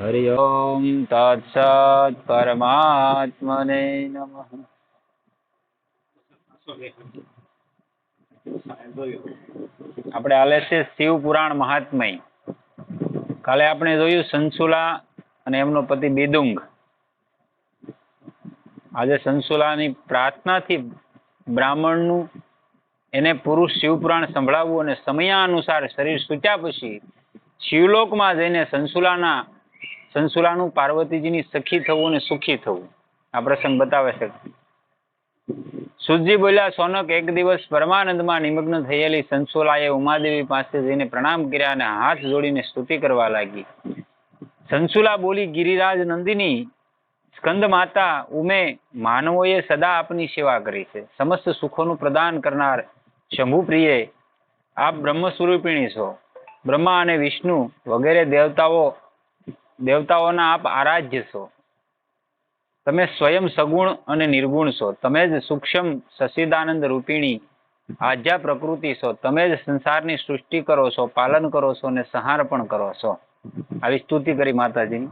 હરિ ઓમ તત્સત પરમાત્મને નમઃ આપણે હાલે છે શિવ પુરાણ મહાત્મય. કાલે આપણે જોયું સંસુલા અને એમનો પતિ બિદુંગ. આજે સંસુલાની પ્રાર્થનાથી બ્રાહ્મણનું એને પુરુષ શિવપુરાણ સંભળાવવું અને સમયાનુસાર શરીર સૂચ્યા પછી શિવલોકમાં જઈને સંસુલાના સંસુલાનું પાર્વતીજીની સખી થવું અને સુખી થવું. આ પ્રસંગ બતાવે છે. સુજી બોલ્યા, સોનક, એક દિવસ પરમાનંદમાં નિમગ્ન થયેલી સંસુલાએ ઉમાદેવી પાસે જઈને પ્રણામ કર્યા અને હાથ જોડીને સ્તુતિ કરવા લાગી. સંસુલા બોલી, ગિરિરાજ નંદિની, સ્કંદ માતા ઉમે માનવોએ સદા આપની સેવા કરી છે. સમસ્ત સુખોનું પ્રદાન કરનાર શંભુ પ્રિયે આપ બ્રહ્મ સ્વરૂપિણી છો. બ્રહ્મા અને વિષ્ણુ વગેરે દેવતાઓ દેવતાઓના આપ આરાધ્ય છો. તમે સ્વયં સગુણ અને નિર્ગુણ છો. તમે જ સૂક્ષ્મ સસિદાનંદ રૂપિણી આજા પ્રકૃતિ છો. તમે જ સંસારની સૃષ્ટિ કરો છો, પાલન કરો છો અને સંહાર પણ કરો છો. આવી સ્તુતિ કરી માતાજીની.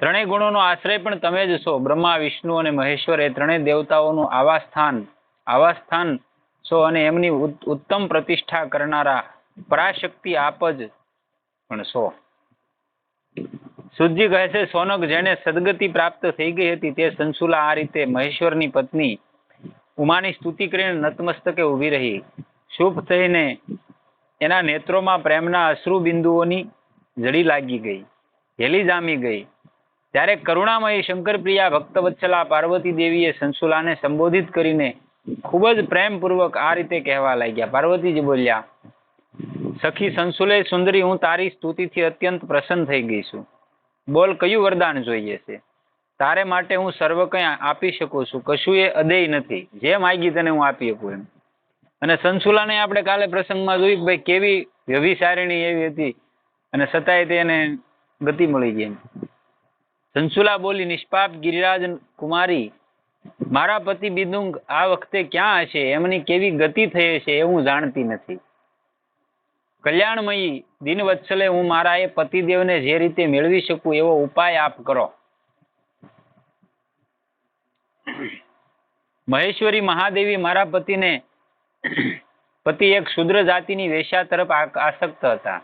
ત્રણેય ગુણોનો આશ્રય પણ તમે જ છો. બ્રહ્મા, વિષ્ણુ અને મહેશ્વર એ ત્રણેય દેવતાઓનું આવા સ્થાન આવા સ્થાન છો અને એમની ઉત્તમ પ્રતિષ્ઠા કરનારા પરાશક્તિ આપ જ પણ છો. સુજી કહે છે, સોનક જેને સદગતિ પ્રાપ્ત થઈ ગઈ હતી તે સંસુલા આ રીતે મહેશ્વરની પત્ની ઉમાની સ્તુતિ કરીને નતમસ્તકે ઊભી રહી. શુભ થઈને એના નેત્રોમાં પ્રેમના અશ્રુ બિંદુઓની જડી લાગી ગઈ, હેલી જામી ગઈ. ત્યારે કરુણામયી શંકરપ્રિયા ભક્તવત્સલા પાર્વતી દેવીએ સંસુલાને સંબોધિત કરીને ખૂબ જ પ્રેમપૂર્વક આ રીતે કહેવા લાગ્યા. પાર્વતીજી બોલ્યા સખી સંસુલે સુંદરી, હું તારી સ્તુતિથી અત્યંત પ્રસન્ન થઈ ગઈ છું. બોલ, કયું વરદાન જોઈએ છે? તારે માટે હું સર્વ કંઈ આપી શકું છું. કશું એ અદેય નથી. જે માગી તને હું આપી શકું એમ. અને સંસુલાને આપણે કાલે પ્રસંગમાં જોયું ભાઈ કેવી વ્યભિસારિણી એવી હતી. અને છતાંય તેને ગતિ મળી ગઈ. સંસુલા બોલી, નિષ્પાપ ગિરિરાજ કુમારી, મારા પતિ બિદુંગ આ વખતે ક્યાં હશે? એમની કેવી ગતિ થઈ હશે એ હું જાણતી નથી. કલ્યાણમયી દિનવત્સલે હું મારા એ પતિદેવને જે રીતે મેળવી શકું એવો ઉપાય આપ કરો. મહેશ્વરી મહાદેવી મારા પતિને પતિ એક શુદ્ર જાતિની વેશ્યા તરફ આસક્ત હતા.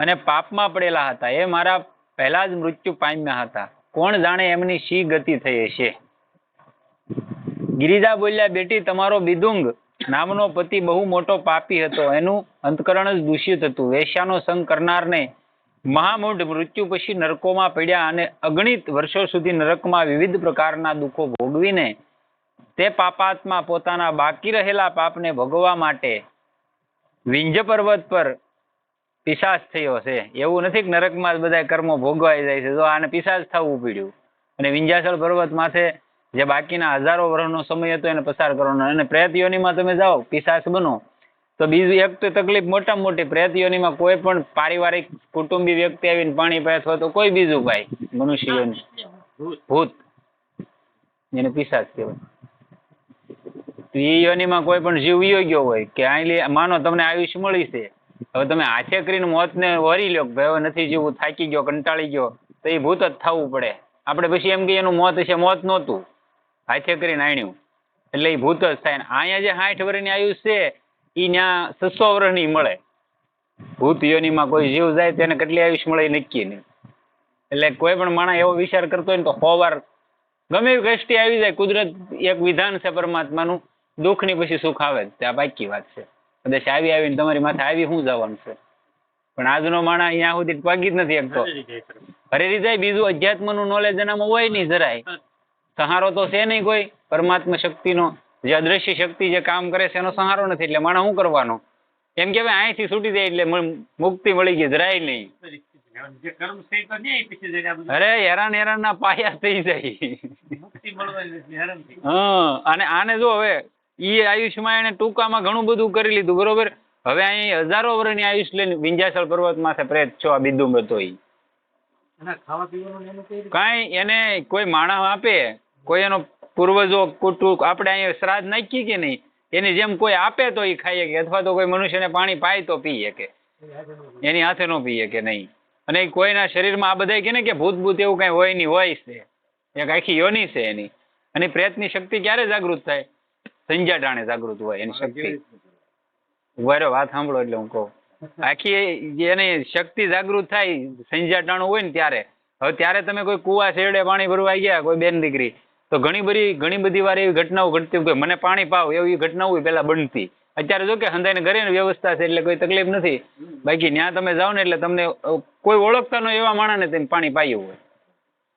અને પાપમાં પડેલા હતા. એ મારા પહેલા જ મૃત્યુ પામ્યા હતા. કોણ જાણે એમની શી ગતિ થઈ હશે? ગિરિજા બોલ્યા, બેટી, તમારો બિદુંગ નામનો પતિ બહુ મોટો પાપી હતો. એનું અંતકરણ જ દૂષિત હતું. વેશ્યાનો સંગ કરનારને મહામૂઢ મૃત્યુ પછી નરકોમાં પડ્યા અને અગણિત વર્ષો સુધી નરકમાં વિવિધ પ્રકારના દુઃખો ભોગવીને તે પાપાત્મા પોતાના બાકી રહેલા પાપને ભોગવવા માટે વિંજ પર્વત પર પિશાચ થયો છે. એવું નથી કે નરકમાં બધા કર્મો ભોગવાઈ જાય છે. જો આને પિશાચ થવું પડ્યું અને વિંધ્યાચલ પર્વત માથે જે બાકીના હજારો વર્ષનો સમય હતો એને પસાર કરવાનો. અને પ્રેત યોનિમાં તમે જાઓ, પિશાચ બનો, તો બીજું એક તો તકલીફ મોટામાં મોટી પ્રેત કોઈ પણ પારિવારિક કુટુંબી વ્યક્તિ આવીને પાણી પાય અથવા તો કોઈ બીજું પાય મનુષ્ય યોની ભૂત, એને પિશાચ કહેવાય. તો કોઈ પણ જીવ ગયો હોય કે અહીં માનો તમને આયુષ્ય મળી છે, હવે તમે હાથે કરીને મોતને વરી કે ભાઈ હવે નથી જીવવું, થાકી ગયો, કંટાળી ગયો, તો એ ભૂત જ થવું પડે. આપણે પછી એમ કે એનું મોત છે મોત નહોતું. હાથે કરીને આણ્યું એટલે એ ભૂત જ થાય અહીંયા જે સાઠ વર્ષની આયુષ છે એ ત્યાં છસો વર્ષની મળે. ભૂત યોનિમાં કોઈ જીવ જાય તેને કેટલી આયુષ મળે એ નક્કી નહીં. એટલે કોઈ પણ માણસ એવો વિચાર કરતો હોય ને તો સો વાર ગમે એવી કષ્ટી આવી જાય કુદરત એક વિધાન છે પરમાત્માનું દુઃખની પછી સુખ આવે તે આ બાકી વાત છે. કદાચ આવી આવીને તમારી માથે આવી શું જવાનું છે? પણ આજનો માણસ અહીંયા સુધી પગી જ નથી શકતો. ફરી જાય. બીજું અધ્યાત્મનું નોલેજ એનામાં હોય નહીં જરાય. સહારો તો છે નહીં કોઈ. પરમાત્મા શક્તિનો જે અદ્રશ્ય શક્તિ જે કામ કરે છે એનો સહારો નથી. એટલે માણસ શું કરવાનો? એમ કે ભાઈ અહીંથી છૂટી જાય એટલે મુક્તિ મળી ગઈ જરાય નહીં. અરે હેરાન હેરાન ના પાયા થઈ જાય. હા અને આને જો હવે ઈ આયુષ્યમાં એને ટૂંકામાં ઘણું બધું કરી લીધું બરોબર? હવે અહીં હજારો વર્ષની આયુષ લઈને વિંધ્યાચલ પર્વત માથે પ્રેત છો આ બિંદુ હતો ઈ. કઈ એને કોઈ માણસ આપે કોઈ એનો પૂર્વજો કુટુંબ આપણે અહીંયા શ્રાદ્ધ નાખીએ કે નહીં? એની જેમ કોઈ આપે તો એ ખાઈ શકે અથવા તો કોઈ મનુષ્યને પાણી પાય તો પી શકે એની હાથે ન પી કે નહીં. અને કોઈના શરીરમાં આ બધા કે ને કે ભૂત ભૂત એવું કઈ હોય નહીં હોય છે. એક આખી યોની છે એની. અને પ્રેતની શક્તિ ક્યારે જાગૃત થાય? સંજ્યા ટાણે જાગૃત હોય એની શક્તિ. ઊભા વાત સાંભળો એટલે હું કહું. આખી એની શક્તિ જાગૃત થાય સંજ્યા ટાણું હોય ને ત્યારે. હવે ત્યારે તમે કોઈ કુવા શેરડે પાણી ભરવા ગયા કોઈ બેન દીકરી તો ઘણી બધી ઘણી બધી વાર એવી ઘટનાઓ ઘટતી કે મને પાણી પાવ એવી ઘટનાઓ પેલા બનતી. અત્યારે જો કે હંધાઈને ઘરે વ્યવસ્થા છે એટલે કોઈ તકલીફ નથી. બાકી ત્યાં તમે જાઓ ને એટલે તમને કોઈ ઓળખતા ન એવા માણસને તેને પાણી પાયું હોય.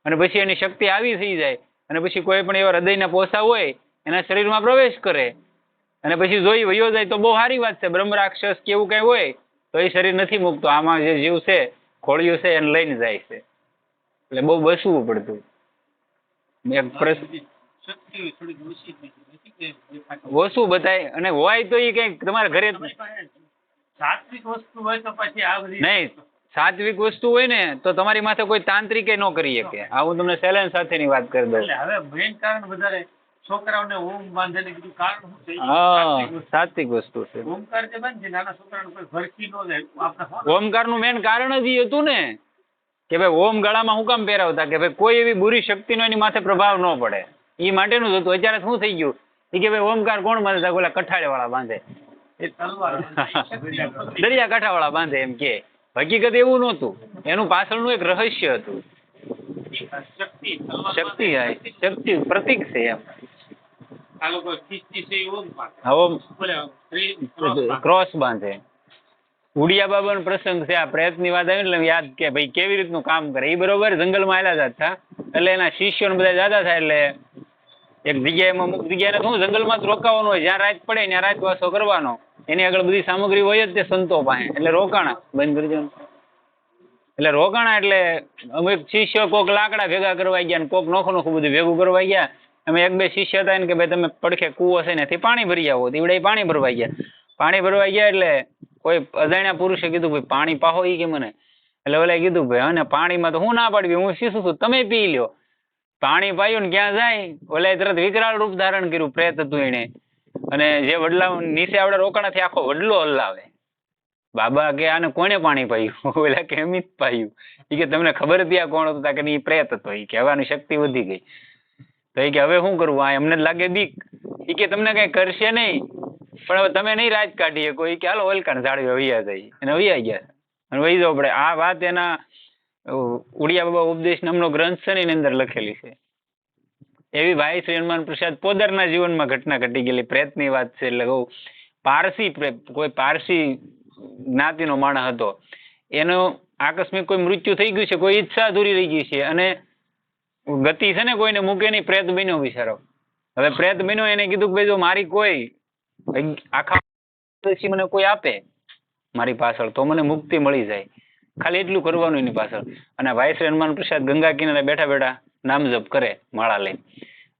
અને પછી એની શક્તિ આવી થઈ જાય. અને પછી કોઈ પણ એવા હૃદયના પોસા હોય, એના શરીરમાં પ્રવેશ કરે. અને પછી જોઈ વયો જાય તો બહુ સારી વાત છે. બ્રહ્મ રાક્ષસ કે એવું કઈ હોય, તો એ શરીર નથી મૂકતો. આમાં જે જીવ છે, ખોળિયું છે એને લઈને જાય છે. એટલે બહુ બસવું પડતું. એક પ્રશ્ન ઓછી બતાય અને હોય તો એ કઈ તમારા ઘરે સાત્વિક વસ્તુ હોય તો પછી આ બધી નહીં સાત્વિક વસ્તુ હોય ને તો તમારી માથે કોઈ તાંત્રિકે ન કરી શકે. આ હું તમને ચેલેન્જ સાથેની વાત કરી દઉં. હવે મેઇન કારણ વધારે છોકરાઓને ઓમ બાંધે ને કીધું કારણ શું છે? હા સાત્વિક વસ્તુ. છે. ઓમકાર જે બાંધે નાના છોકરાને કોઈ ભરખી ન જાય. આપણે શું? મેન કારણ જ એ હતું ને. કે ભાઈ ઓમ ગળામાં હું કામ પહેરાવતા? કે ભાઈ કોઈ એવી બુરી શક્તિનો એની માથે પ્રભાવ ન પડે. એ માટેનું જ હતું. અત્યારે શું થઈ ગયું? એ કે ભાઈ ઓમકાર કોણ બાંધે? ઓલા કઠાળેવાળા બાંધે. દરિયા કાંઠાવાળા બાંધે એમ કે. હકીકત એવું નહોતું. એનું પાછળનું એક રહસ્ય હતું. શક્તિ શક્તિ પ્રતિક છે એમ. ક્રોસ બાંધે. ક્રોસ બાબા નો પ્રસંગ છે, આ પ્રયત્નની વાત આવી એટલે યાદ કે ભાઈ કેવી રીતનું કામ કરે. એ બરોબર જંગલમાં આવેલા જ હતા. એટલે એના શિષ્યો બધા જાતા થાય એટલે એક જગ્યાએ અમુક જગ્યાએ શું જંગલમાં જ રોકાવાનું હોય, જ્યાં રાત પડે ત્યાં રાતવાસો કરવાનો. એની આગળ બધી સામગ્રી હોય જ તે સંતો પાસે. એટલે રોકાણા બંધ કરજો એટલે રોકાણા એટલે અમુક શિષ્યો કોક લાકડા ભેગા કરવા ગયા કોક નોખું નોખું બધું ભેગું કરવા ગયા. અમે એક બે શિષ્ય હતા ને કે ભાઈ તમે પડખે કૂવો છે ને પાણી ભરી આવો. દીવડે પાણી ભરવા ગયા. પાણી ભરવા ગયા એટલે કોઈ અજાણ્યા પુરુષે કીધું, ભાઈ પાણી પાહો ઈ કે મને. એટલે ઓલે કીધું, ભાઈ અને પાણીમાં તો હું ના પાડવી, હું શીશું છું, તમે પી લ્યો. પાણી પાયું ને ક્યાં જાય ઓલે તરત વિકરાળ રૂપ ધારણ કર્યું, પ્રેત હતું એને અને જે વડલા નીચે આવડે રોકાણાથી આખો વડલો હલાવે બાબા, કે આને કોને પાણી પાયું? ઓલા કે એમ પાયું. એ કે, તમને ખબર હતી આ કોણ હતું? કે, ઈ પ્રેત હતો. ઈ કે, હવાની શક્તિ વધી ગઈ. તો એ કે, હવે શું કરવું આ એમને લાગે બીક. ઈ કે, તમને કઈ કરશે નહીં. પણ હવે તમે નહીં રાજ કાઢીએ કોઈ કે હાલો ઓલકણ જાળવી વૈયા જાય. અને વૈયા ગયા. અને વહી જવું પડે. આ વાત એના ઉડિયા બાબા ઉપદેશ નામનો ગ્રંથ છે ને એની અંદર લખેલી છે. એવી ભાઈ શ્રી હનુમાન પ્રસાદ પોદરના જીવનમાં ઘટના ઘટી ગયેલી. પ્રેતની વાત છે એટલે કહું, પારસી પ્રે- કોઈ પારસી જ્ઞાતિનો માણસ હતો. એનો આકસ્મિક કોઈ મૃત્યુ થઈ ગયું છે, કોઈ ઈચ્છા અધૂરી રહી ગઈ છે અને ગતિ છે ને કોઈને મૂકે નહીં, પ્રેત બન્યો બિચારો. હવે પ્રેત બન્યો એને કીધું કે ભાઈ જો મારી કોઈ આખા મને કોઈ આપે મારી પાછળ, તો મને મુક્તિ મળી જાય. ખાલી એટલું કરવાનું એની પાછળ. અને વાઇસ હનુમાન પ્રસાદ ગંગા કિનારે બેઠા બેઠા નામ જપ કરે માળા લઈ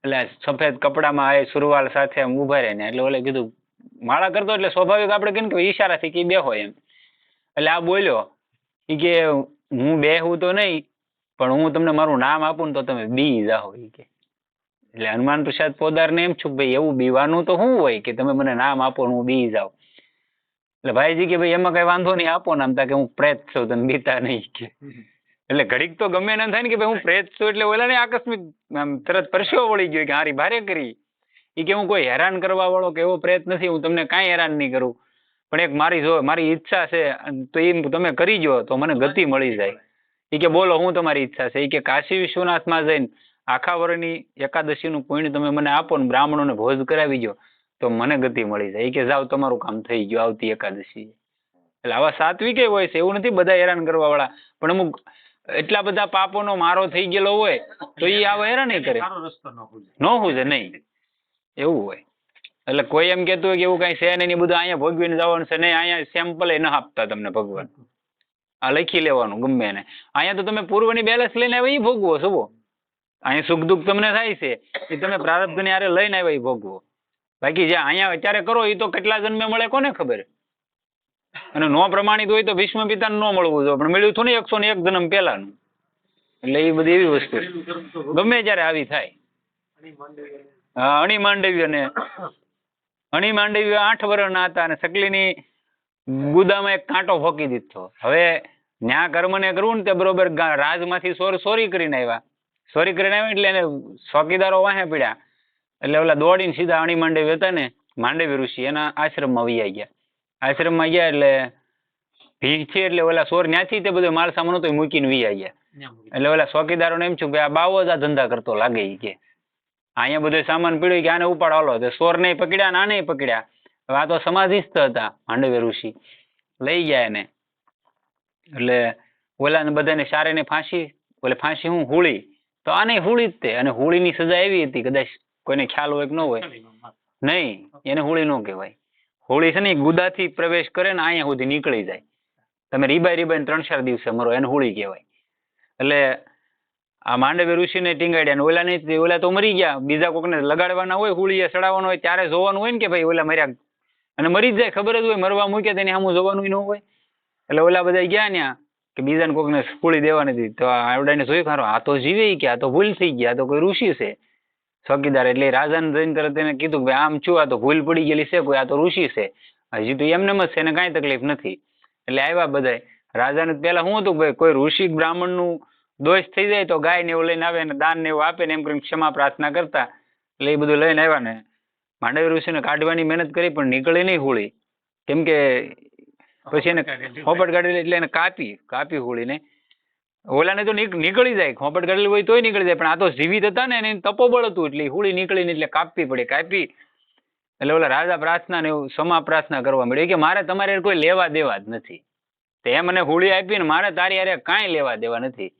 એટલે સફેદ કપડામાં આ સુરવાલ સાથે આમ ઊભા રહે ને એટલે ઓલે કીધું, માળા કરતો એટલે સ્વાભાવિક આપણે કેમ કે ઈશારાથી કે બેહો એમ. એટલે આ બોલ્યો. એ કે, હું બેહું તો નહીં, પણ હું તમને મારું નામ આપું ને તો તમે બી જાઓ એ કે એટલે હનુમાન પ્રસાદ પોદારને એમ છું ભાઈ એવું બીવાનું તો શું હોય કે તમે મને નામ આપો હું બી જાઉં. એટલે ભાઈજી કે ભાઈ એમાં કઈ વાંધો નહીં, આપો નામ તા કે હું પ્રેત છું, તને બીતા નહીં કે. એટલે ઘડીક તો ગમે ના થાય ને કે ભાઈ હું પ્રેત છું એટલે ઓલાને આકસ્મિક આમ તરત પરસેવો વળી ગયો કે હારી ભારે કરી. ઈ કે હું કોઈ હેરાન કરવા વાળો કે એવો પ્રેત નથી, હું તમને કાંઈ હેરાન નહીં કરું. પણ એક મારી જો, મારી ઈચ્છા છે તો એ તમે કરી જો, તો મને ગતિ મળી જાય. ઈ કે બોલો, હું તમારી ઈચ્છા છે? એ કે કાશી વિશ્વનાથમાં જઈને આખા વર્ષની એકાદશીનું પુણ્ય તમે મને આપો ને બ્રાહ્મણોને ભોજ કરાવી જો તો મને ગતિ મળી જાય. એ કે જાઓ તમારું કામ થઈ ગયું આવતી એકાદશી. એટલે આવા સાત્વિકે હોય છે એવું નથી બધા હેરાન કરવા વાળા પણ અમુક એટલા બધા પાપોનો મારો થઈ ગયેલો હોય તો એ આવા હેરાન કરે. ન હોય ન નહીં. એવું હોય. એટલે કોઈ એમ કેતું હોય કે એવું કઈ છે નહીં બધું અહીંયા ભોગવીને જવાનું છે નહીં અહીંયા સેમ્પલ ન આપતા તમને ભગવાન. આ લખી લેવાનું ગમે ને અહીંયા તો તમે પૂર્વની બેલેન્સ લઈને આવે એ ભોગવો છો અહીંયા સુખ દુઃખ તમને થાય છે, એ તમે પ્રારબ્ધની હારે લઈને આવ્યા ભોગવો. બાકી જે અહીંયા અત્યારે કરો એ તો કેટલા જન્મે મળે કોને ખબર? અને નો પ્રમાણિત હોય તો ભીષ્મ પિતાને ન મળવું જોઈએ, પણ મળ્યું હતું ને એકસો ને એક જન્મ પહેલાનું. એટલે એ બધી એવી વસ્તુ ગમે ત્યારે આવી થાય. અણી માંડવી હા અણી માંડવી ને આઠ વર્ષના હતા અને સકલીની ગુદામાં એક કાંટો ફોકી દીધો. હવે ન્યા કર્મને કરવું ને તે બરોબર રાજ રાજમાંથી સોર, સોરી કરીને આવ્યા. ચોરી કરીને આવી એટલે એને ચોકીદારો વાહે પડ્યા. એટલે ઓલા દોડીને સીધા અણી માંડવી હતા ને માંડવી ઋષિ એના આશ્રમમાં વૈયા ગયા. આશ્રમમાં ગયા એટલે ભીડ છે એટલે ઓલા સોર ન્યાથી તે બધો માલ સામાન હતો મૂકીને વૈયા ગયા. એટલે ઓલા ચોકીદારોને એમ છું કે આ બાવો જ આ ધંધા કરતો લાગે કે. અહીંયા બધો સામાન પીડ્યો કે આને ઉપાડ હાલો. તો સોર નહીં પકડ્યા ના નહીં પકડ્યા. હવે આ તો સમાધિસ્થ હતા માંડવી ઋષિ. લઈ ગયા એને. એટલે ઓલાને બધાને સારે ને ફાંસી. ઓલે ફાંસી હું હુળી. તો આને હોળી જ તે. અને હોળીની સજા એવી હતી કદાચ કોઈને ખ્યાલ હોય કે ન હોય. નહીં એને હોળી ન કહેવાય. હોળી છે ને ગુદાથી પ્રવેશ કરે ને અહીંયા સુધી નીકળી જાય. તમે રીબાઈ રીબાઈ ત્રણ ચાર દિવસે મરો એને હોળી કહેવાય. એટલે આ માંડવી ઋષિને ટીંગાડ્યા ને ઓલા નહીં ઓલા તો મરી ગયા. બીજા કોકને લગાડવાના હોય હોળીએ સડાવવાનું હોય ત્યારે જોવાનું હોય ને કે ભાઈ ઓલા મર્યા અને મરી જ જાય ખબર જ હોય મરવા મૂક્યા તેની સામું જોવાનું ન હોય. એટલે ઓલા બધા ગયા ત્યાં કે બીજાને કોકને હોળી દેવા નથી તો આવડાને જોયું ખરો, આ તો જીવે કે, આ તો ભૂલ થઈ ગયા તો કોઈ ઋષિ છે. ચોકીદાર એટલે રાજાને જઈને તરત એને કીધું કે આમ છું, આ તો ભૂલ પડી ગયેલી છે, કોઈ આ તો ઋષિ છે. હજી તો એમને જ છે, એને કાંઈ તકલીફ નથી. એટલે આવ્યા બધાય. રાજાને પેલા શું હતું ભાઈ, કોઈ ઋષિ બ્રાહ્મણનું દોષ થઈ જાય તો ગાય ને એવું લઈને આવે ને દાન ને એવું આપે ને એમ કરીને ક્ષમા પ્રાર્થના કરતા. એટલે એ બધું લઈને આવ્યા ને માંડવી ઋષિને કાઢવાની મહેનત કરી પણ નીકળી નહીં હોળી. કેમ કે પછી એને ખોપટ કાઢેલી એટલે એને કાપી કાપી હોળીને. ઓલાને તો નીકળી જાય ખોપટ કાઢેલી હોય તોય નીકળી જાય પણ આ તો જીવિત હતા ને એને તપોબળ હતું એટલે હોળી નીકળીને એટલે કાપવી પડે કાપી. એટલે ઓલા રાજા પ્રાર્થના ને એવું સમા પ્રાર્થના કરવા મળ્યું કે મારે તમારે કોઈ લેવા દેવા જ નથી. તે મને હોળી આપી ને મારે તારી હારે કાંઈ લેવા દેવા નથી.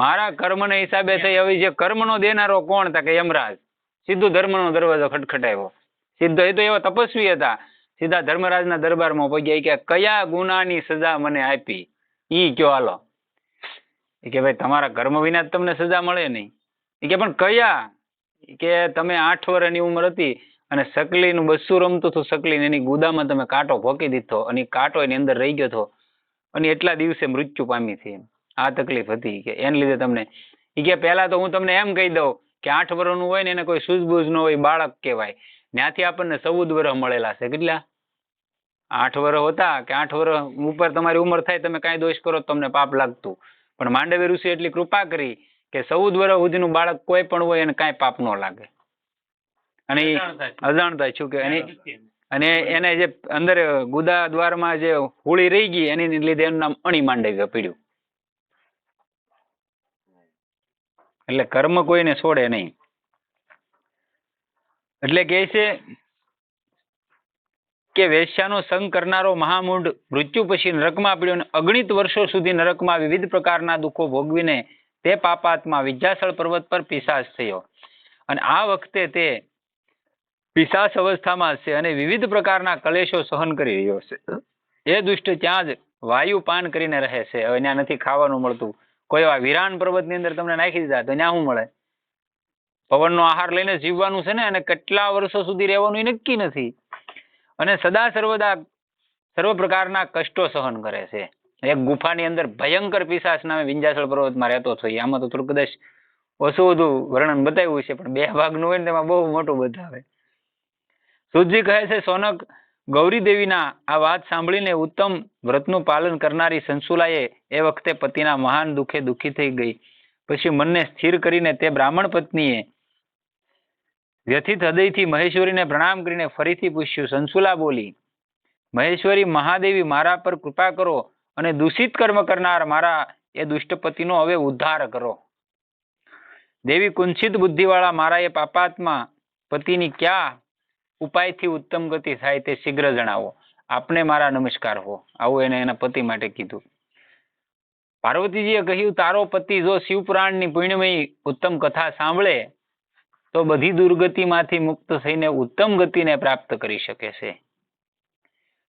મારા કર્મ ને હિસાબે થઈ હવે જે કર્મ નો દેનારો કોણ તા કે યમરાજ? સીધું ધર્મનો દરવાજો ખટખટાવ્યો. સીધો એ તો એવા તપસ્વી હતા. સીધા ધર્મરાજના દરબારમાં પહોંચ્યા કે, કયા ગુનાની સજા મને આપી? ઈ કયો, હાલો. કે, ભાઈ, તમારા કર્મ વિના તમને સજા મળે નહીં. કે, પણ કયા? કે, તમે આઠ વર્ષની ઉંમર હતી અને સકલીનું બસ્સું રમતું હતું. સકલીને એની ગુદામાં તમે કાંટો ભોકી દીધો અને કાંટો એની અંદર રહી ગયો હતો. અને એટલા દિવસે મૃત્યુ પામી હતી આ તકલીફ હતી. કે, એને લીધે તમને ઈ કે, પહેલા તો હું તમને એમ કહી દઉં કે આઠ વર્ષનું હોય ને એને કોઈ સૂઝબૂઝ ન હોય બાળક કહેવાય. ત્યાંથી આપણને ચૌદ વર્ષ મળેલા છે. કેટલા? આઠ વર્ષ હતા કે આઠ વર્ષ ઉપર તમારી ઉંમર થાય તમે કાંઈ દોષ કરો તમને પાપ લાગતું. પણ માંડવી ઋષિ એટલી કૃપા કરી કે ચૌદ વર્ષ સુધીનું બાળક કોઈ પણ હોય એને કાંઈ પાપ ન લાગે. અને અજાણતા છું. કે? અને એને જે અંદર ગુદા દ્વારમાં જે હોળી રહી ગઈ એની લીધે એનું નામ અણી માંડવી પડ્યું. એટલે કર્મ કોઈને છોડે નહીં. એટલે કહે છે કે વેશ્યાનો સંગ કરનારો મહામુંડ મૃત્યુ પછી નરકમાં પડ્યો અને અગણિત વર્ષો સુધી નરકમાં વિવિધ પ્રકારના દુઃખો ભોગવીને તે પાપાત્મા વિદ્યાસળ પર્વત પર પિશાચ થયો. અને આ વખતે તે પિશાચ અવસ્થામાં છે અને વિવિધ પ્રકારના કલેશો સહન કરી રહ્યો છે. એ દુષ્ટ ત્યાં જ વાયુ પાન કરીને રહે છે. હવે ત્યાં નથી ખાવાનું મળતું. કોઈ એવા વિરાન પર્વતની અંદર તમને નાખી દીધા તો ત્યાં શું મળે? પવનનો આહાર લઈને જીવવાનું છે ને, અને કેટલા વર્ષો સુધી રહેવાનું નક્કી નથી. અને સદા સર્વદા સર્વ પ્રકારના કષ્ટો સહન કરે છે. એક ગુફાની અંદર ભયંકર પિશાચ નામે વિંજાસળ પર્વતમાં રહેતો હતો. આમાં તો કદાચ ઓછું બધું વર્ણન બતાવ્યું છે પણ બે ભાગનું હોય ને તેમાં બહુ મોટું બતાવે. સુજી કહે છે, સોનક, ગૌરી દેવીના આ વાત સાંભળીને ઉત્તમ વ્રતનું પાલન કરનારી સંસુલાએ એ વખતે પતિના મહાન દુઃખે દુઃખી થઈ ગઈ. પછી મનને સ્થિર કરીને તે બ્રાહ્મણ પત્નીએ વ્યથિત હૃદયથી મહેશ્વરીને પ્રણામ કરીને ફરીથી પૂછ્યું સંસુલા બોલી, મહેશ્વરી મહાદેવી મારા પર કૃપા કરો અને દૂષિત કર્મ કરનાર મારા એ દુષ્ટ પતિનો હવે ઉદ્ધાર કરો. દેવી કુંછિત બુદ્ધિવાળા મારા એ પાપાત્મા પતિની ક્યાં ઉપાયથી ઉત્તમ ગતિ થાય તે શીઘ્ર જણાવો. આપને મારા નમસ્કાર હો. આવું એને એના પતિ માટે કીધું. પાર્વતીજીએ કહ્યું, તારો પતિ જો શિવપુરાણની પુણ્યમયી ઉત્તમ કથા સાંભળે તો બધી દુર્ગતિમાંથી મુક્ત થઈને ઉત્તમ ગતિને પ્રાપ્ત કરી શકે છે.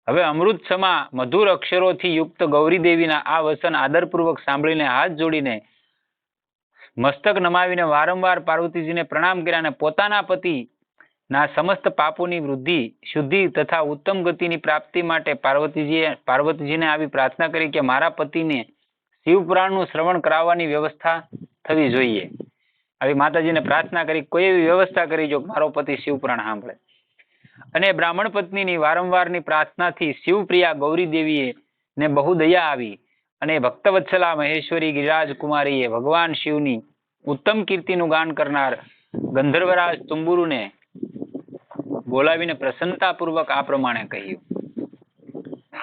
હવે અમૃત સમા મધુર અક્ષરોથી યુક્ત ગૌરી આ વચન આદરપૂર્વક સાંભળીને હાથ જોડીને મસ્તક નમાવીને વારંવાર પાર્વતીજીને પ્રણામ કર્યા અને પોતાના પતિ ના સમસ્ત પાપોની વૃદ્ધિ, શુદ્ધિ તથા ઉત્તમ ગતિની પ્રાપ્તિ માટે પાર્વતીજીએ, પાર્વતીજીને આવી પ્રાર્થના કરી કે મારા પતિને શિવપુરાણનું શ્રવણ કરાવવાની વ્યવસ્થા થવી જોઈએ. આવી માતાજીને પ્રાર્થના કરી, કોઈ એવી વ્યવસ્થા કરી જો મારો પતિ શિવપુરાણ સાંભળે. અને બ્રાહ્મણ પત્નીની વારંવારની પ્રાર્થનાથી શિવપ્રિયા ગૌરી દેવીએ ને બહુ દયા આવી અને ભક્તવત્સલા મહેશ્વરી ગિરિરાજ કુમારીએ ભગવાન શિવની ઉત્તમ કીર્તિનું ગાન કરનાર ગંધર્વરાજ તુંબુરુને બોલાવીને પ્રસન્નતાપૂર્વક આ પ્રમાણે કહ્યું.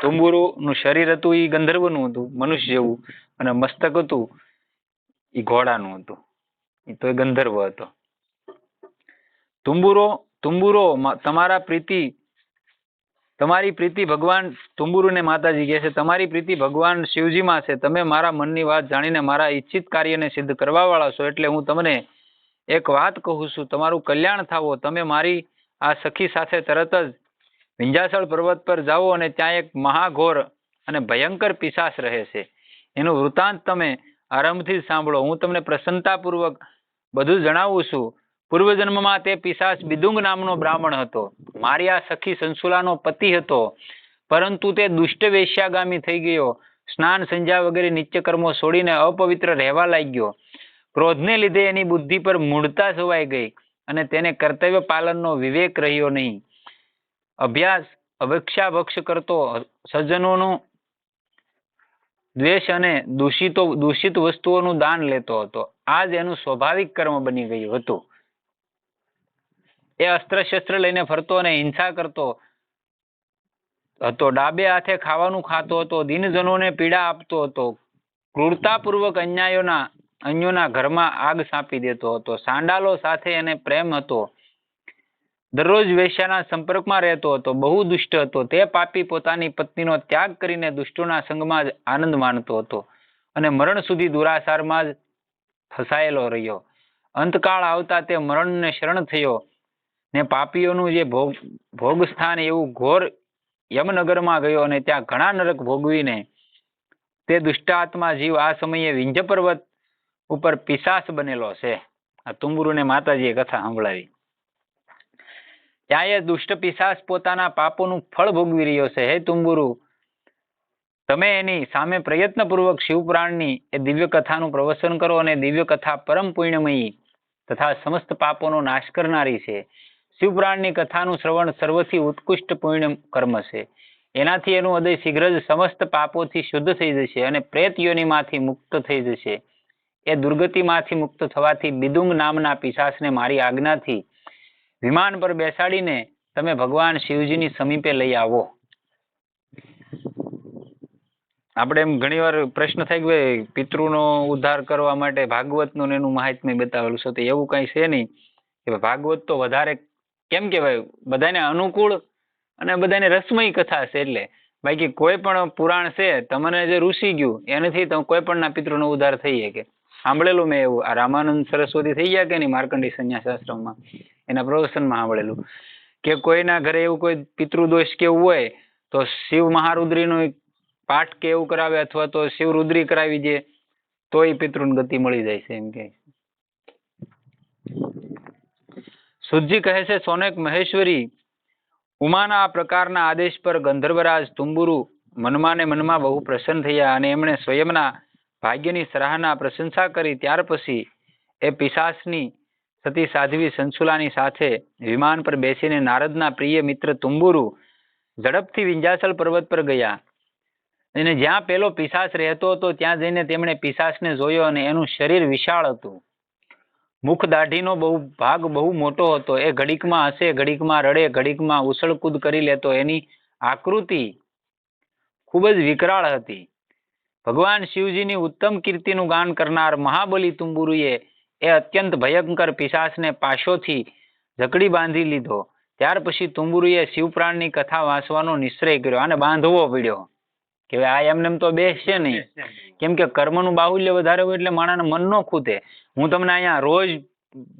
તુંબુરુનું શરીર હતું એ ગંધર્વનું હતું, મનુષ્ય જેવું અને મસ્તક હતું એ ઘોડાનું હતું. તો એ ગંધર્વ હતો. તુંબુરો તુંબુરો તમારા પ્રીતિ, તમારી પ્રીતિ ભગવાન તુંબુરુને માતાજી કહે છે, તમારી પ્રીતિ ભગવાન શિવજીમાં છે. તમે મારા મનની વાત જાણીને મારા ઈચ્છિત કાર્યને સિદ્ધ કરવા વાળા છો એટલે હું તમને એક વાત કહું છું. તમારું કલ્યાણ થાવો. તમે મારી આ સખી સાથે તરત જ વિંજાસળ પર્વત પર જાઓ અને ત્યાં એક મહાઘોર અને ભયંકર પિશાચ રહે છે. એનું વૃતાંત તમે આરંભથી સાંભળો. હું તમને પ્રસન્નતાપૂર્વક બધું જણાવું છું. પૂર્વજન્મમાં તે પિશાચ બિદુંગ નામનો બ્રાહ્મણ હતો. મારી આ સખી સંસુલાનો પતિ હતો. પરંતુ તે દુષ્ટ વેશ્યાગામી થઈ ગયો. સ્નાન સંજા વગેરે નિત્ય કર્મો છોડીને અપવિત્ર રહેવા લાગ્યો. ક્રોધને લીધે એની બુદ્ધિ પર મૂળતા છવાઈ ગઈ અને તેને કર્તવ્ય પાલનનો વિવેક રહ્યો નહીં. અભ્યાસ અભક્ષાભક્ષ કરતો સજ્જનોનો દ્વેષ અને દૂષિતો, દૂષિત વસ્તુઓનું દાન લેતો હતો. આ જ એનું સ્વાભાવિક કર્મ બની ગયું હતું. એ અસ્ત્ર શસ્ત્ર લઈને ફરતો અને હિંસા કરતો હતો. ડાબે હાથે ખાવાનું ખાતો હતો. દિનજનોને પીડા આપતો હતો. ક્રૂરતાપૂર્વક અન્યાયોના, અન્યોના ઘરમાં આગ સાંપી દેતો હતો. સાંડાલો સાથે એને પ્રેમ હતો. દરરોજ વેશ્યાના સંપર્કમાં રહેતો હતો, બહુ દુષ્ટ હતો. તે પાપી પોતાની પત્નીનો ત્યાગ કરીને દુષ્ટોના સંગમાં જ આનંદ માણતો હતો અને મરણ સુધી દુરાસારમાં જ ફસાયેલો રહ્યો. અંતકાળ આવતા તે મરણને શરણ થયો ને પાપીઓનું જે ભોગ ભોગ સ્થાન એવું ઘોર યમનગરમાં ગયો અને ત્યાં ઘણા નરક ભોગવીને તે દુષ્ટાત્મા જીવ આ સમયે વિંધ્ય પર્વત ઉપર પિશાચ બનેલો છે. આ તુંબુરુને માતાજીએ કથા સંભળાવી. ત્યાં એ દુષ્ટ પિશાચ પોતાના પાપોનું ફળ ભોગવી રહ્યો છે, હે તુંબુરુ? તમે એની સામે પ્રયત્નપૂર્વક શિવપુરાણની એ દિવ્ય કથાનું પ્રવચન કરો અને દિવ્ય કથા પરમ પુણ્યમયી તથા સમસ્ત પાપોનો નાશ કરનારી છે. શિવપુરાણની કથાનું શ્રવણ સર્વથી ઉત્કૃષ્ટ પુણ્ય કર્મ છે. એનાથી એનું હૃદય શીઘ્ર જ સમસ્ત પાપોથી શુદ્ધ થઈ જશે અને પ્રેત યોનિમાંથી મુક્ત થઈ જશે. એ દુર્ગતિમાંથી મુક્ત થવાથી બિદુંગ નામના પિશાચને મારી આજ્ઞાથી વિમાન પર બેસાડીને તમે ભગવાન શિવજીની સમીપે લઈ આવો. આપણે એમ ઘણીવાર પ્રશ્ન થાય કે પિતૃનો ઉદ્ધાર કરવા માટે ભાગવતનું એનું મહાત્મ્ય બતાવેલું છે, તો એવું કઈ છે નહીં. કે ભાગવત તો વધારે કેમ કહેવાય? બધાને અનુકૂળ અને બધાને રસમય કથા છે એટલે. બાકી કોઈ પણ પુરાણ છે, તમને જે ઋષિ ગયું, એનાથી કોઈ પણ ના પિતૃનો ઉદ્ધાર થઈ શકે. સાંભળેલું મેં એવું. આ રામાનંદ સરસ્વતી થઈ ગયા કે નહીં માર્કંડી સંન્યાસ આશ્રમમાં? એના પ્રવચનમાં સાંભળેલું કે કોઈના ઘરે એવું કોઈ પિતૃદોષ કે હોય, તો શિવ મહારુદ્રીનો પાઠ કે એવું કરાવે અથવા તો શિવ રુદ્રી કરાવી દે તો એ પિતૃને ગતિ મળી જાય છે એમ કે સુજી કહે છે, સોનેક મહેશ્વરી, ઉમાના આ પ્રકારના આદેશ પર ગંધર્વરાજ તુંબુરુ મનમાં મનમાં બહુ પ્રસન્ન થયા અને એમણે સ્વયંના ભાગ્યની સરાહના પ્રશંસા કરી. ત્યાર પછી એ પિશાચની સતી સાધ્વી સંસુલાની સાથે વિમાન પર બેસીને નારદના પ્રિય મિત્ર તુંબુરુ ઝડપથી વિંજાસલ પર્વત પર ગયા. અને જ્યાં પેલો પિશાચ રહેતો હતો ત્યાં જઈને તેમણે પિશાચને જોયો અને એનું શરીર વિશાળ હતું. મુખ દાઢીનો બહુ ભાગ બહુ મોટો હતો. એ ઘડીકમાં હસે ઘડીકમાં રડે, ઘડીકમાં ઉછળકૂદ કરી લેતો. એની આકૃતિ ખૂબ જ વિકરાળ હતી. ભગવાન શિવજીની ઉત્તમ કીર્તિનું ગાન કરનાર મહાબલી તુંબુરુએ એ અત્યંત ભયંકર પિશાચને પાશોથી જકડી બાંધી લીધો. ત્યાર પછી તુંબુરુએ શિવપ્રાણની કથા વાંચવાનો નિશ્ચય કર્યો અને બાંધવો પડ્યો. કે આ એમને એમ તો બેસશે નહીં. કેમ કે કર્મનું બાહુલ્ય વધારે હોય એટલે માણસને મન ન ખૂટે. હું તમને અહીંયા રોજ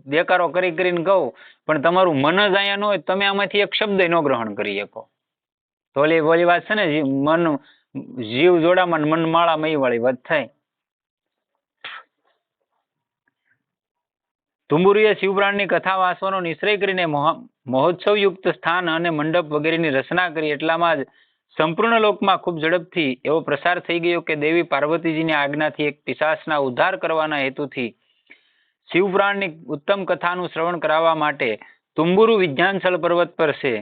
દેકારો કરી કરીને કહું, પણ તમારું મન જ અહીંયા ન હોય તમે આમાંથી એક શબ્દ ન ગ્રહણ કરી શકો. તો ઓલી ઓલી વાત છે ને મન જીવ જોડામાં મન માળા મય વાળી વાત થાય. તુંબુરીએ શિવપ્રાણની કથા વાંચવાનો નિશ્ચય કરીને મહોત્સવ મહોત્સવયુક્ત સ્થાન અને મંડપ વગેરેની રચના કરી એટલામાં જ સંપૂર્ણ લોકમાં ખૂબ ઝડપથી એવો પ્રસાર થઈ ગયો કે દેવી પાર્વતીજીની આજ્ઞાથી એક પિશાચના ઉદ્ધાર કરવાના હેતુથી શિવપુરાણની ઉત્તમ કથાનું શ્રવણ કરાવવા માટે તુંબુરુ વિજ્ઞાનસળ પર્વત પર છે.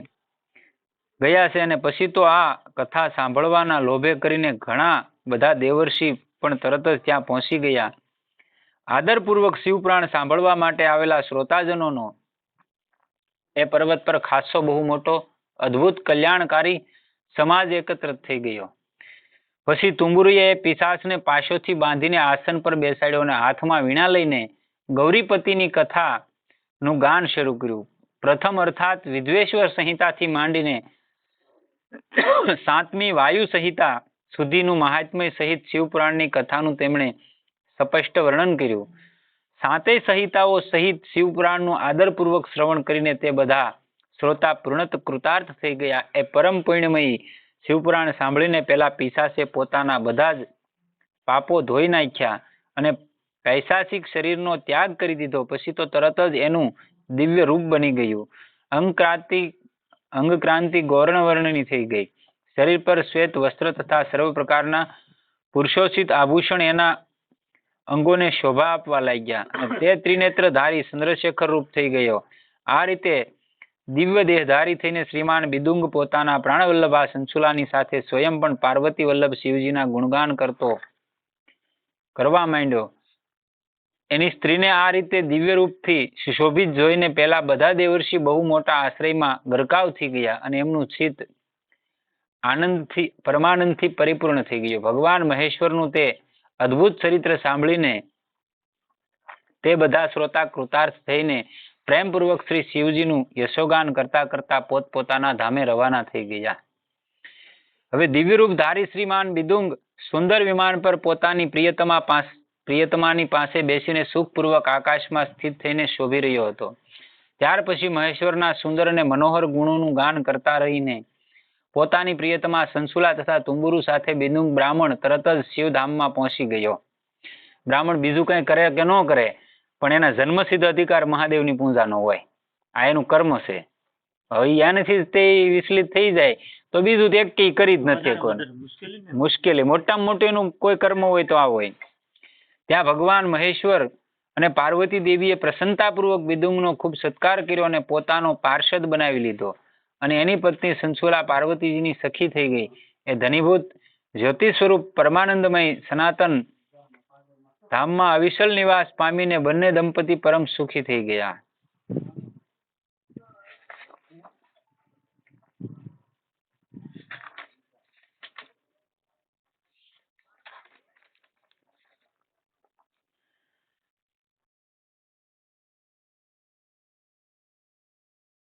ગયા છે અને પછી તો આ કથા સાંભળવાના લોભે કરીને ઘણા બધા દેવર્ષિ પણ તરત જ ત્યાં પહોંચી ગયા. આદરપૂર્વક શિવપ્રાણ સાંભળવા માટે આવેલા શ્રોતાજનોનો એ પર્વત પર ખાસો બહુ મોટો, અદ્ભુત કલ્યાણકારી સમાજ એકત્ર થઈ ગયો. પછી તુંબુરીએ પિશાચને પાછોથી બાંધીને આસન પર બેસાડ્યો અને હાથમાં વીણા લઈને ગૌરીપતિની કથા નું ગાન શરૂ કર્યું. પ્રથમ અર્થાત વિદ્વેશ્વર સંહિતાથી માંડીને સાતમી વાયુ સંહિતા સુધીનું મહાત્મ્ય સહિત શિવપુરાણની કથાનું તેમણે સ્પષ્ટ વર્ણન કર્યું. સાતેય સંહિતાઓ સહિત શિવપુરાણનું આદરપૂર્વક શ્રવણ કરીને તે બધા શ્રોતા પૂર્ણત કૃતાર્થ થઈ ગયા. એ પરમ પુણ્યમયી શિવપુરાણ સાંભળીને પેલા પિશાચે પોતાના બધા જ પાપો ધોઈ નાખ્યા અને પૈસાસિક શરીરનો ત્યાગ કરી દીધો. પછી તો તરત જ એનું દિવ્ય રૂપ બની ગયું. અંગક્રાંતિ અંગક્રાંતિ ગૌર્ણવર્ણની થઈ ગઈ. શરીર પર શ્વેત વસ્ત્ર તથા સર્વ પ્રકારના પુરુષોચિત આભૂષણ એના અંગોને શોભા આપવા લાગ્યા તે ત્રિનેત્ર ધારી ચંદ્રશેખર રૂપ થઈ ગયો. આ રીતે દિવ્ય દેહધારી થઈને શ્રીમાન બિદુંગ પોતાના પ્રાણવલ્લભા સંસુલાની સાથે સ્વયં પણ પાર્વતી વલ્લભ શિવજીના ગુણગાન કરતો કરવા માંડ્યો. એની સ્ત્રીને આ રીતે દિવ્ય રૂપથી સુશોભિત જોઈને પેલા બધા દેવર્ષિ બહુ મોટા આશ્રયમાં ગરકાવ થઈ ગયા અને એમનું ચિત્ત આનંદથી પરમાનંદથી પરિપૂર્ણ થઈ ગયું. ભગવાન મહેશ્વરનું તે અદ્ભુત ચરિત્ર સાંભળીને તે બધા શ્રોતા કૃતાર્થ થઈને પ્રેમપૂર્વક શ્રી શિવજીનું યશોગાન કરતા કરતા પોતપોતાના ધામે રવાના થઈ ગયા. હવે દિવ્યરૂપ ધારી શ્રીમાન બિદુંગ સુંદર વિમાન પર પોતાની પ્રિયતમા પાસ, પ્રિયતમાની પાસે બેસીને સુખપૂર્વક આકાશમાં સ્થિત થઈને શોભી રહ્યો હતો. ત્યાર પછી મહેશ્વરના સુંદર અને મનોહર ગુણોનું ગાન કરતા રહીને પોતાની પ્રિયતમા સંસુલા તથા તુંબુરુ સાથે બિનુંગ બ્રાહ્મણ તરત જ શિવધામમાં પહોંચી ગયો. બ્રાહ્મણ બીજું કંઈ કરે કે ન કરે પણ એના જન્મસિદ્ધ અધિકાર મહાદેવની પૂજાનો હોય. આ એનું કર્મ છે. હવે એનાથી તે વિચલિત થઈ જાય તો બીજું તો એક કંઈ કરી જ નથી કોઈ મુશ્કેલી. મોટામાં મોટું એનું કોઈ કર્મ હોય તો આ હોય. ત્યાં ભગવાન મહેશ્વર અને પાર્વતી દેવીએ પ્રસન્નતાપૂર્વક બિદુંગનો ખૂબ સત્કાર કર્યો અને પોતાનો પાર્ષદ બનાવી લીધો. અને એની પત્ની સંસુલા પાર્વતીજીની સખી થઈ ગઈ. એ ધનીભૂત જ્યોતિ સ્વરૂપ પરમાનંદમય સનાતન ધામમાં અવિશલ નિવાસ પામીને બંને દંપતી પરમ સુખી થઈ ગયા.